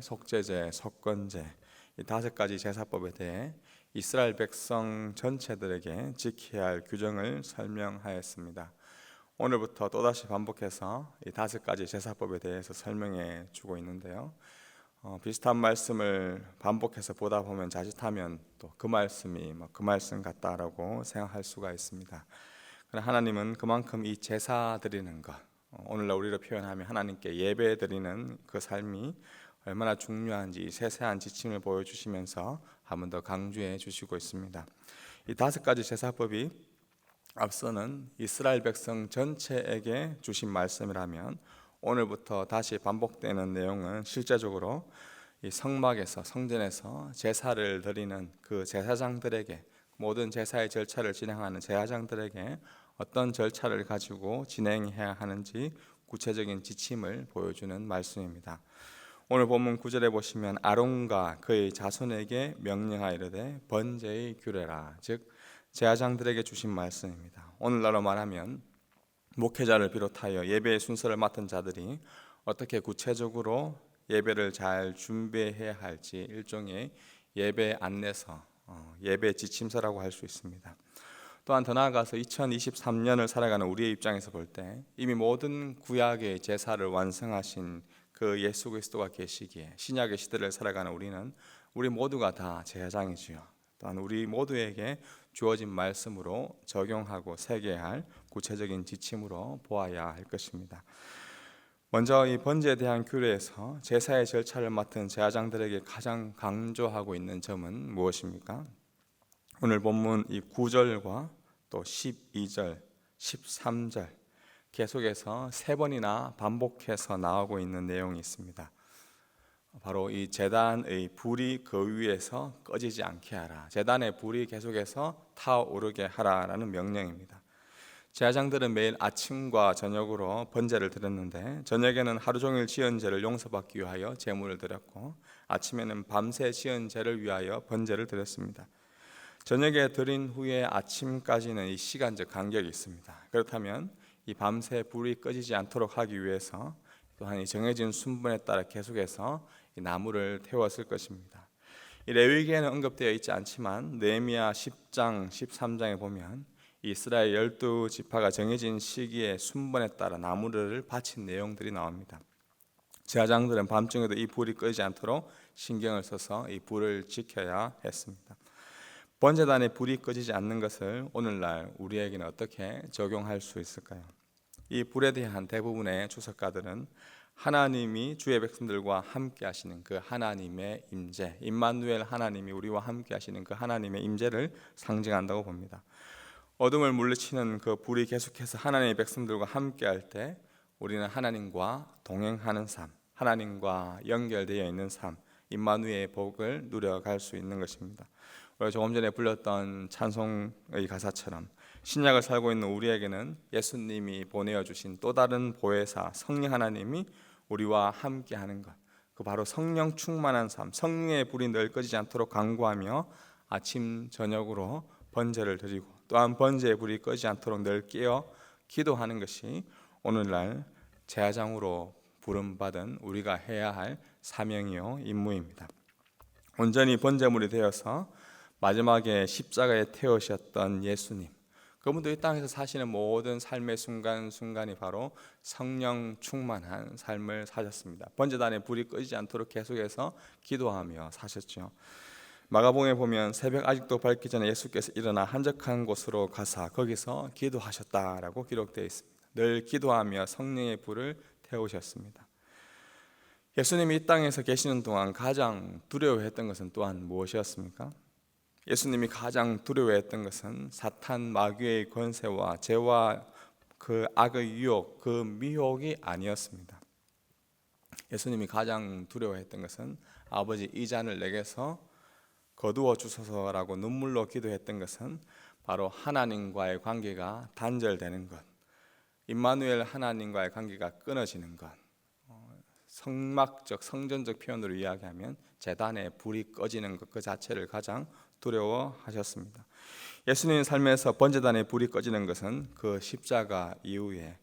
속죄제, 속건제 이 다섯 가지 제사법에 대해 이스라엘 백성 전체들에게 지켜야 할 규정을 설명하였습니다. 오늘부터 또다시 반복해서 이 다섯 가지 제사법에 대해서 설명해 주고 있는데요. 어, 비슷한 말씀을 반복해서 보다 보면 자칫하면 또 그 말씀이 뭐그 말씀 같다라고 생각할 수가 있습니다. 그러나 하나님은 그만큼 이 제사 드리는 것, 어, 오늘날 우리로 표현하면 하나님께 예배 드리는 그 삶이 얼마나 중요한지 세세한 지침을 보여주시면서 한 번 더 강조해 주시고 있습니다. 이 다섯 가지 제사법이 앞서는 이스라엘 백성 전체에게 주신 말씀이라면 오늘부터 다시 반복되는 내용은 실제적으로 이 성막에서 성전에서 제사를 드리는 그 제사장들에게 모든 제사의 절차를 진행하는 제사장들에게 어떤 절차를 가지고 진행해야 하는지 구체적인 지침을 보여주는 말씀입니다. 오늘 본문 9절에 보시면 아론과 그의 자손에게 명령하이르되 번제의 규례라 즉 제사장들에게 주신 말씀입니다. 오늘날로 말하면 목회자를 비롯하여 예배의 순서를 맡은 자들이 어떻게 구체적으로 예배를 잘 준비해야 할지 일종의 예배 안내서, 어, 예배 지침서라고 할 수 있습니다. 또한 더 나아가서 2023년을 살아가는 우리의 입장에서 볼 때 이미 모든 구약의 제사를 완성하신 그 예수 그리스도가 계시기에 신약의 시대를 살아가는 우리는 우리 모두가 다 제사장이지요. 또한 우리 모두에게 주어진 말씀으로 적용하고 새겨야 할 구체적인 지침으로 보아야 할 것입니다. 먼저 이 번제에 대한 규례에서 제사의 절차를 맡은 제사장들에게 가장 강조하고 있는 점은 무엇입니까? 오늘 본문 이 9절과 또 12절, 13절 계속해서 세 번이나 반복해서 나오고 있는 내용이 있습니다. 바로 이 제단의 불이 그 위에서 꺼지지 않게 하라. 제단의 불이 계속해서 타오르게 하라라는 명령입니다. 제사장들은 매일 아침과 저녁으로 번제를 드렸는데 저녁에는 하루 종일 지은 죄를 용서받기 위하여 제물을 드렸고 아침에는 밤새 지은 죄를 위하여 번제를 드렸습니다. 저녁에 드린 후에 아침까지는 이 시간적 간격이 있습니다. 그렇다면 이 밤새 불이 꺼지지 않도록 하기 위해서 또한 이 정해진 순번에 따라 계속해서 이 나무를 태웠을 것입니다. 이 레위기에는 언급되어 있지 않지만 느헤미야 10장, 13장에 보면 이스라엘 열두 지파가 정해진 시기에 순번에 따라 나무를 바친 내용들이 나옵니다. 제사장들은 밤중에도 이 불이 꺼지지 않도록 신경을 써서 이 불을 지켜야 했습니다. 번제단에 불이 꺼지지 않는 것을 오늘날 우리에게는 어떻게 적용할 수 있을까요? 이 불에 대한 대부분의 주석가들은 하나님이 주의 백성들과 함께 하시는 그 하나님의 임재, 임마누엘 하나님이 우리와 함께 하시는 그 하나님의 임재를 상징한다고 봅니다. 어둠을 물리치는 그 불이 계속해서 하나님의 백성들과 함께 할 때 우리는 하나님과 동행하는 삶, 하나님과 연결되어 있는 삶, 임마누의 복을 누려갈 수 있는 것입니다. 조금 전에 불렀던 찬송의 가사처럼 신약을 살고 있는 우리에게는 예수님이 보내어 주신 또 다른 보혜사 성령 하나님이 우리와 함께 하는 것. 그 바로 성령 충만한 삶, 성령의 불이 늘 꺼지지 않도록 간구하며 아침 저녁으로 번제를 드리고 또한 번제의 불이 꺼지지 않도록 늘 깨어 기도하는 것이 오늘날 제사장으로 부름받은 우리가 해야 할 사명이요 임무입니다. 온전히 번제물이 되어서 마지막에 십자가에 태우셨던 예수님 그분도 이 땅에서 사시는 모든 삶의 순간순간이 바로 성령 충만한 삶을 사셨습니다. 번제단에 불이 꺼지지 않도록 계속해서 기도하며 사셨죠. 마가복음에 보면 새벽 아직도 밝기 전에 예수께서 일어나 한적한 곳으로 가사 거기서 기도하셨다라고 기록되어 있습니다. 늘 기도하며 성령의 불을 태우셨습니다. 예수님이 이 땅에서 계시는 동안 가장 두려워했던 것은 또한 무엇이었습니까? 예수님이 가장 두려워했던 것은 사탄 마귀의 권세와 죄와 그 악의 유혹, 그 미혹이 아니었습니다. 예수님이 가장 두려워했던 것은 아버지 이 잔을 내게서 거두어 주소서라고 눈물로 기도했던 것은 바로 하나님과의 관계가 단절되는 것, 임마누엘 하나님과의 관계가 끊어지는 것. 어, 성막적 성전적 표현으로 이야기하면 재단에 불이 꺼지는 것 그 자체를 가장 두려워하셨습니다. 예수님 삶에서 번제단에 불이 꺼지는 것은 그 십자가 이후에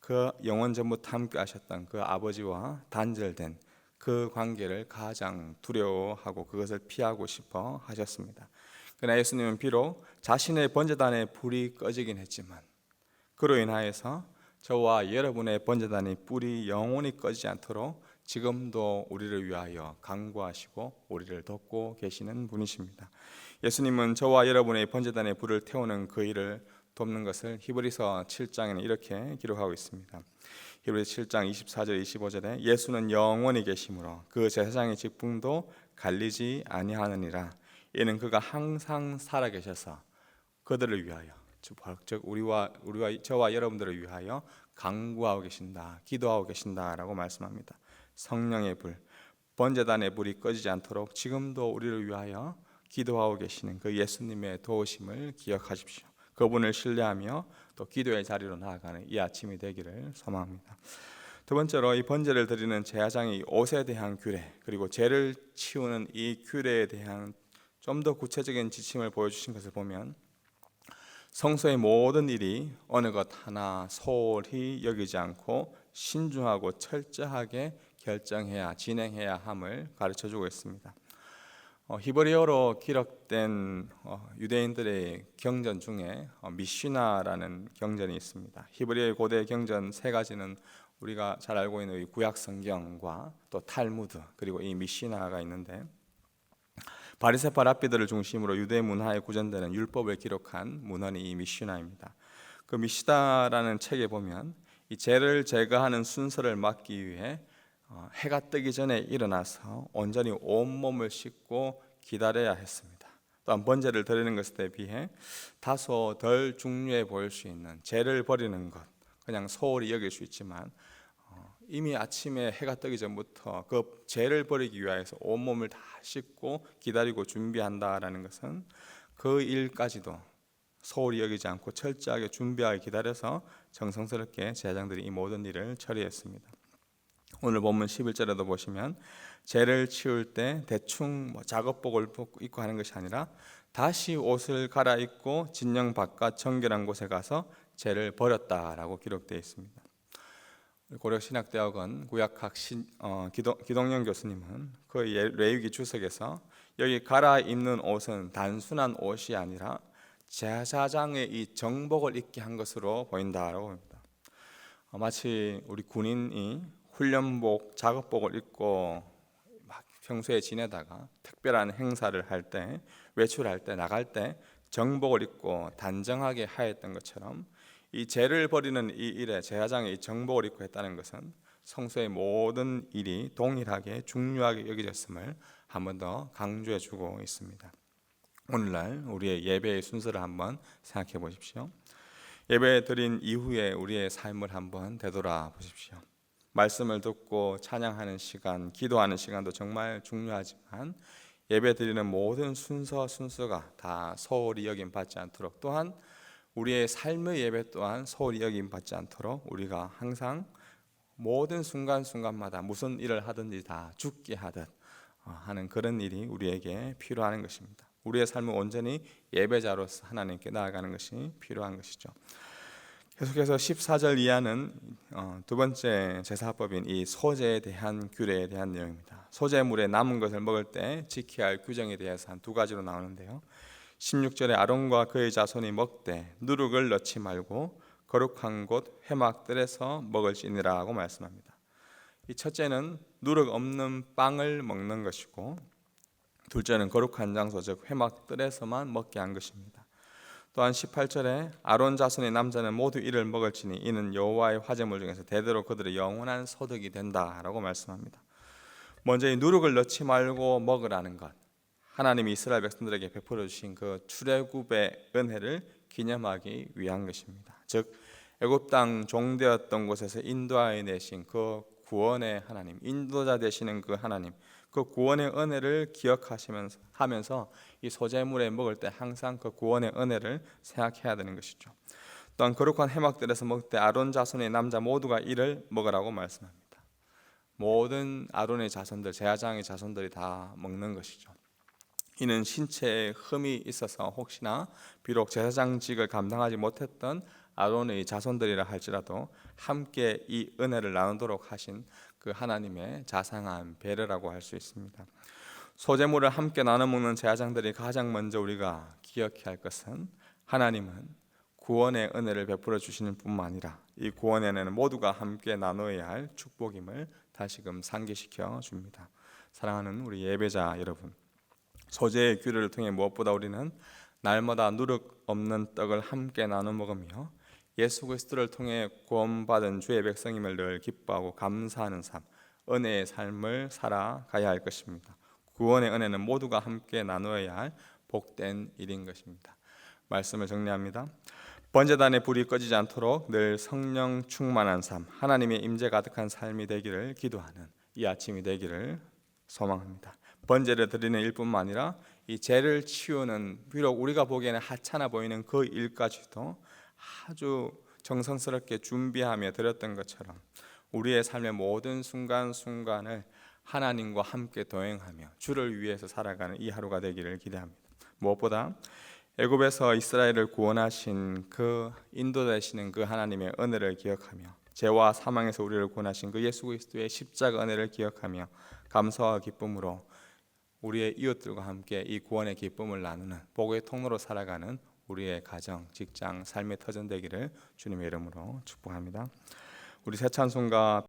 그 영원 전부터 함께 하셨던 그 아버지와 단절된 그 관계를 가장 두려워하고 그것을 피하고 싶어 하셨습니다. 그러나 예수님은 비록 자신의 번제단에 불이 꺼지긴 했지만 그로 인하여서 저와 여러분의 번제단이 불이 영원히 꺼지지 않도록 지금도 우리를 위하여 강구하시고 우리를 돕고 계시는 분이십니다. 예수님은 저와 여러분의 번제단에 불을 태우는 그 일을 돕는 것을 히브리서 7장에는 이렇게 기록하고 있습니다. 히브리서 7장 24절 25절에 예수는 영원히 계심으로 그 제사장의 직분도 갈리지 아니하느니라. 이는 그가 항상 살아 계셔서 그들을 위하여 즉 우리와 우리와 저와 여러분들을 위하여 강구하고 계신다, 기도하고 계신다라고 말씀합니다. 성령의 불, 번제단의 불이 꺼지지 않도록 지금도 우리를 위하여 기도하고 계시는 그 예수님의 도우심을 기억하십시오. 그분을 신뢰하며 또 기도의 자리로 나아가는 이 아침이 되기를 소망합니다. 두 번째로 이 번제를 드리는 제사장의 옷에 대한 규례 그리고 죄를 치우는 이 규례에 대한 좀 더 구체적인 지침을 보여주신 것을 보면 성소의 모든 일이 어느 것 하나 소홀히 여기지 않고 신중하고 철저하게 결정해야 진행해야 함을 가르쳐 주고 있습니다. 어, 히브리어로 기록된 어, 유대인들의 경전 중에 어, 미시나라는 경전이 있습니다. 히브리어의 고대 경전 세 가지는 우리가 잘 알고 있는 구약 성경과 또 탈무드 그리고 이 미시나가 있는데 바리새파 랍비들을 중심으로 유대 문화에 구전되는 율법을 기록한 문헌이 이 미시나입니다. 그 미시다라는 책에 보면 이 죄를 제거하는 순서를 막기 위해 어, 해가 뜨기 전에 일어나서 온전히 온 몸을 씻고 기다려야 했습니다. 또한 번제를 드리는 것에 비해 다소 덜 중요해 보일 수 있는 죄를 버리는 것, 그냥 소홀히 여길 수 있지만 이미 아침에 해가 뜨기 전부터 그 죄를 버리기 위해서 온 몸을 다 씻고 기다리고 준비한다라는 것은 그 일까지도 소홀히 여기지 않고 철저하게 준비하게 기다려서 정성스럽게 제자장들이 이 모든 일을 처리했습니다. 오늘 본문 11절에도 보시면 죄를 치울 때 대충 뭐 작업복을 입고 하는 것이 아니라 다시 옷을 갈아입고 진영 바깥 정결한 곳에 가서 죄를 버렸다라고 기록되어 있습니다. 고려신학대학원 구약학 신, 어, 기동, 기동영 교수님은 그 예, 레위기 주석에서 여기 갈아입는 옷은 단순한 옷이 아니라 제사장의 이 정복을 입게 한 것으로 보인다라고 합니다. 어, 마치 우리 군인이 훈련복, 작업복을 입고 막 평소에 지내다가 특별한 행사를 할 때, 외출할 때, 나갈 때 정복을 입고 단정하게 하였던 것처럼 이 죄를 버리는 이 일에 제사장이 정복을 입고 했다는 것은 성소의 모든 일이 동일하게 중요하게 여겨졌음을 한 번 더 강조해 주고 있습니다. 오늘날 우리의 예배의 순서를 한번 생각해 보십시오. 예배 드린 이후에 우리의 삶을 한번 되돌아 보십시오. 말씀을 듣고 찬양하는 시간, 기도하는 시간도 정말 중요하지만 예배 드리는 모든 순서 순서가 다 소홀히 여김 받지 않도록 또한 우리의 삶의 예배 또한 소홀히 여김 받지 않도록 우리가 항상 모든 순간순간마다 무슨 일을 하든지 다 죽게 하듯 어, 하는 그런 일이 우리에게 필요한 것입니다. 우리의 삶을 온전히 예배자로서 하나님께 나아가는 것이 필요한 것이죠. 계속해서 14절 이하는 어, 두 번째 제사법인 이 소제에 대한 규례에 대한 내용입니다. 소제물에 남은 것을 먹을 때 지켜야 할 규정에 대해서 한 두 가지로 나오는데요. 16절에 아론과 그의 자손이 먹되 누룩을 넣지 말고 거룩한 곳 회막들에서 먹을지니라고 말씀합니다. 이 첫째는 누룩 없는 빵을 먹는 것이고 둘째는 거룩한 장소 즉 회막들에서만 먹게 한 것입니다. 또한 18절에 아론 자손의 남자는 모두 이를 먹을지니 이는 여호와의 화제물 중에서 대대로 그들의 영원한 소득이 된다라고 말씀합니다. 먼저 이 누룩을 넣지 말고 먹으라는 것. 하나님이 이스라엘 백성들에게 베풀어 주신 그 출애굽의 은혜를 기념하기 위한 것입니다. 즉 애굽 땅 종되었던 곳에서 인도하여 내신 그 구원의 하나님, 인도자 되시는 그 하나님, 그 구원의 은혜를 기억하시면서 하면서 이 소재물에 먹을 때 항상 그 구원의 은혜를 생각해야 되는 것이죠. 또한 거룩한 해막들에서 먹을 때 아론 자손의 남자 모두가 이를 먹으라고 말씀합니다. 모든 아론의 자손들, 제사장의 자손들이 다 먹는 것이죠. 이는 신체에 흠이 있어서 혹시나 비록 제사장직을 감당하지 못했던 아론의 자손들이라 할지라도 함께 이 은혜를 나누도록 하신 그 하나님의 자상한 배려라고 할 수 있습니다. 소재물을 함께 나눠 먹는 제사장들이 가장 먼저 우리가 기억해야 할 것은 하나님은 구원의 은혜를 베풀어 주시는 뿐만 아니라 이 구원의 은혜는 모두가 함께 나누어야 할 축복임을 다시금 상기시켜 줍니다. 사랑하는 우리 예배자 여러분, 소재의 규례를 통해 무엇보다 우리는 날마다 누룩 없는 떡을 함께 나눠 먹으며 예수 그리스도를 통해 구원받은 주의 백성임을 늘 기뻐하고 감사하는 삶, 은혜의 삶을 살아가야 할 것입니다. 구원의 은혜는 모두가 함께 나누어야 할 복된 일인 것입니다. 말씀을 정리합니다. 번제단의 불이 꺼지지 않도록 늘 성령 충만한 삶, 하나님의 임재 가득한 삶이 되기를 기도하는 이 아침이 되기를 소망합니다. 번제를 드리는 일뿐만 아니라 이 죄를 치우는 비록 우리가 보기에는 하찮아 보이는 그 일까지도 아주 정성스럽게 준비하며 드렸던 것처럼 우리의 삶의 모든 순간순간을 하나님과 함께 동행하며 주를 위해서 살아가는 이 하루가 되기를 기대합니다. 무엇보다 애굽에서 이스라엘을 구원하신 그 인도되시는 그 하나님의 은혜를 기억하며 죄와 사망에서 우리를 구원하신 그 예수 그리스도의 십자가 은혜를 기억하며 감사와 기쁨으로 우리의 이웃들과 함께 이 구원의 기쁨을 나누는 복의 통로로 살아가는 우리의 가정, 직장, 삶의 터전 되기를 주님의 이름으로 축복합니다. 우리 새 찬송가